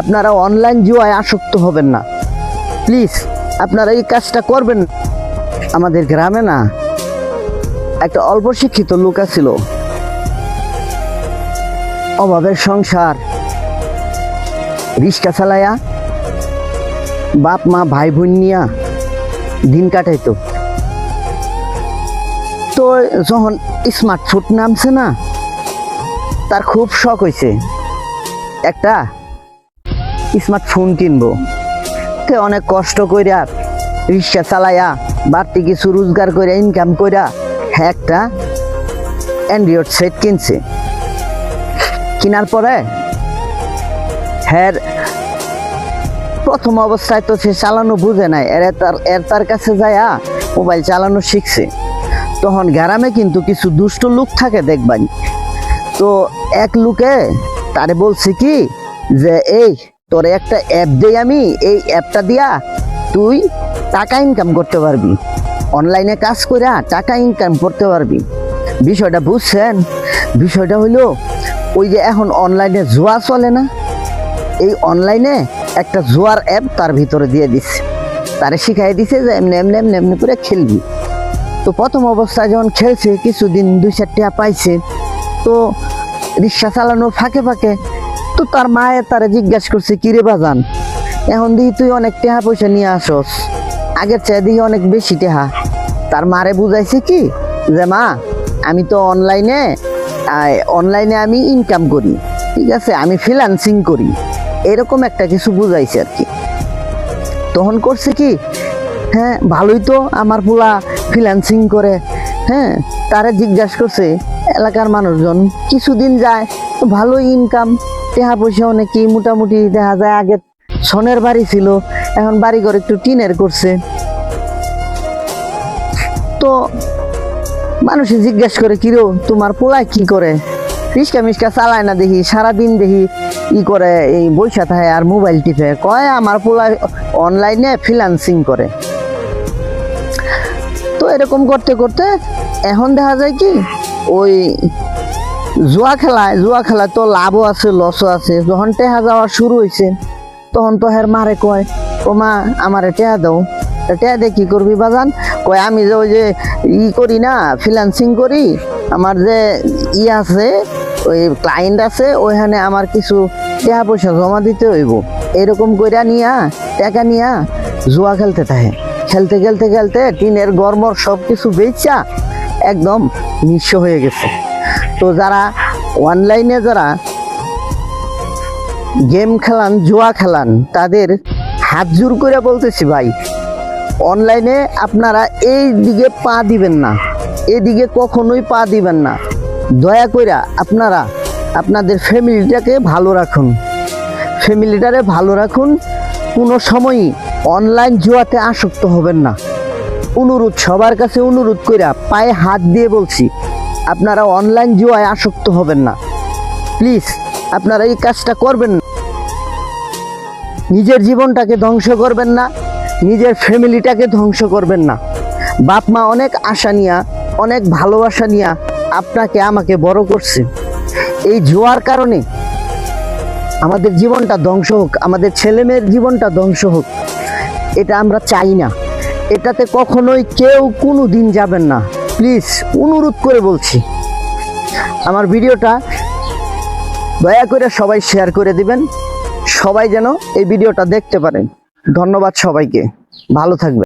আপনারা অনলাইন জুয়ায় আসক্ত হবেন না। প্লিজ আপনারা এই কাজটা করবেন আমাদের গ্রামে না একটা অল্প শিক্ষিত লোক ছিল অভাবের সংসার। রিক্সা চালায়া বাপ, মা, ভাই, বোন নিয়া দিন কাটাইতো। তো যখন স্মার্টফোন নামছে না, তার খুব শখ হয়েছে একটা স্মার্টফোন কিনবো? তে অনেক কষ্ট কইরা রিক্সা চালায়া, বাড়তি কিছু রোজগার করে ইনকাম কইরা হ্যাঁ একটা অ্যান্ড্রয়েড সেট কিনছে। কেনার পরে হ্যাঁ প্রথম অবস্থায় তো সে চালানো বুঝে নাই, এর তার এর তার কাছে যায়া মোবাইল চালানো শিখছে। তখন গ্রামে কিন্তু কিছু দুষ্ট লোক থাকে দেখবান তো এক লোকে তারে বলছে কি যে, এই তোরে একটা অ্যাপ দেই আমি, এই অ্যাপটা দিয়া তুই টাকা ইনকাম করতে পারবি। অনলাইনে কাজ করে টাকা ইনকাম করতে পারবি। বিষয়টা বুঝছেন? বিষয়টা হইল, ওই যে এখন অনলাইনে জুয়া চলে না? এই অনলাইনে একটা জুয়ার অ্যাপ তার ভিতরে দিয়ে দিচ্ছে তারে শিখাই দিছে যে এমনি এমনি এমনি এমনি করে খেলবি। তো প্রথম অবস্থায় যখন খেলছে, কিছুদিন দুই চার টাকা পাইছে, তো রিক্সা চালানোর ফাঁকে ফাঁকে তো তার মায়ের তারে জিজ্ঞাসা করছে, কিরে বাজান, এখন দেখি তুই অনেক টেহা পয়সা নিয়ে আসস। আগের চেয়ে দেখি অনেক বেশি টেহা। তার মারে বুঝাইছে কি, যে মা, আমি তো অনলাইনে অনলাইনে আমি ইনকাম করি, ঠিক আছে? আমি ফ্রিল্যান্সিং করি। এরকম একটা কিছু বুঝাইছে আর কি। তখন করছে কি হ্যাঁ ভালোই তো আমার পোলা ফ্রিল্যান্সিং করে হ্যাঁ তারে জিজ্ঞাসা করছে, এলাকার মানুষজন, কিছুদিন যায় ভালো ইনকাম টেহা পয়সা অনেকই মোটামুটি দেখা যায় আগে সনের বাড়ি ছিল, এখন বাড়ি ঘর একটু টিনের করছে। তো মানুষে জিজ্ঞাসা করে কিরো তোমার পোলায় কি করে? রিস্কা মিস্কা চালায় না দেখি, সারাদিন দেখি ই করে, এই বৈশা থাকে আর মোবাইল টিপে। কয়, আমার পোলায় অনলাইনে ফ্রিল্যান্সিং করে। এরকম করতে করতে এখন দেখা যায় কি, ওই জুয়া খেলায় জুয়া খেলায় তো লাভও আছে লসও আছে। যখন টেহা যাওয়া শুরু হয়েছে তখন তো হের মারে কয়, ও মা, আমারে টেহা দাও। টেহা দিয়ে কি করবি বাজান? কয়, আমি যে ওই যে ই করি না ফ্রিল্যান্সিং করি, আমার যে ই আছে, ওই ক্লায়েন্ট আছে, ওইখানে আমার কিছু টাকা পয়সা জমা দিতে হইব। এরকম কইরা নিয়া, টাকা নিয়া জুয়া খেলতে থাকে। খেলতে খেলতে খেলতে টিনের গরমর সব কিছু বেচা একদম নিঃস্ব হয়ে গেছে। তো যারা অনলাইনে যারা গেম খেলান, জুয়া খেলান, তাদের হাত জোর করে বলতেছি ভাই অনলাইনে আপনারা এই দিকে পা দিবেন না, এদিকে কখনোই পা দিবেন না। দয়া কইরা আপনারা আপনাদের ফ্যামিলিটাকে ভালো রাখুন। ফ্যামিলিটারে ভালো রাখুন, কোনো সময়ই অনলাইন জুয়াতে আসক্ত হবেন না। অনুরোধ সবার কাছে অনুরোধ কইরা পায়ে হাত দিয়ে বলছি, আপনারা অনলাইন জুয়ায় আসক্ত হবেন না। প্লিজ, আপনারা এই কাজটা করবেন না। নিজের জীবনটাকে ধ্বংস করবেন না, নিজের ফ্যামিলিটাকে ধ্বংস করবেন না। বাপ মা অনেক আশা নিয়া, অনেক ভালোবাসা নিয়া আপনাকে আমাকে বড় করছে। এই জোয়ার কারণে আমাদের জীবনটা ধ্বংস হোক, আমাদের ছেলেমেয়ের জীবনটা ধ্বংস হোক। এটা আমরা চাই না। এটাতে কখনোই কেউ কোনো দিন যাবেন না। প্লিজ, অনুরোধ করে বলছি। আমার ভিডিওটা দয়া করে সবাই শেয়ার করে দিবেন। সবাই যেন এই ভিডিওটা দেখতে পারেন। ধন্যবাদ সবাইকে। ভালো থাকবেন।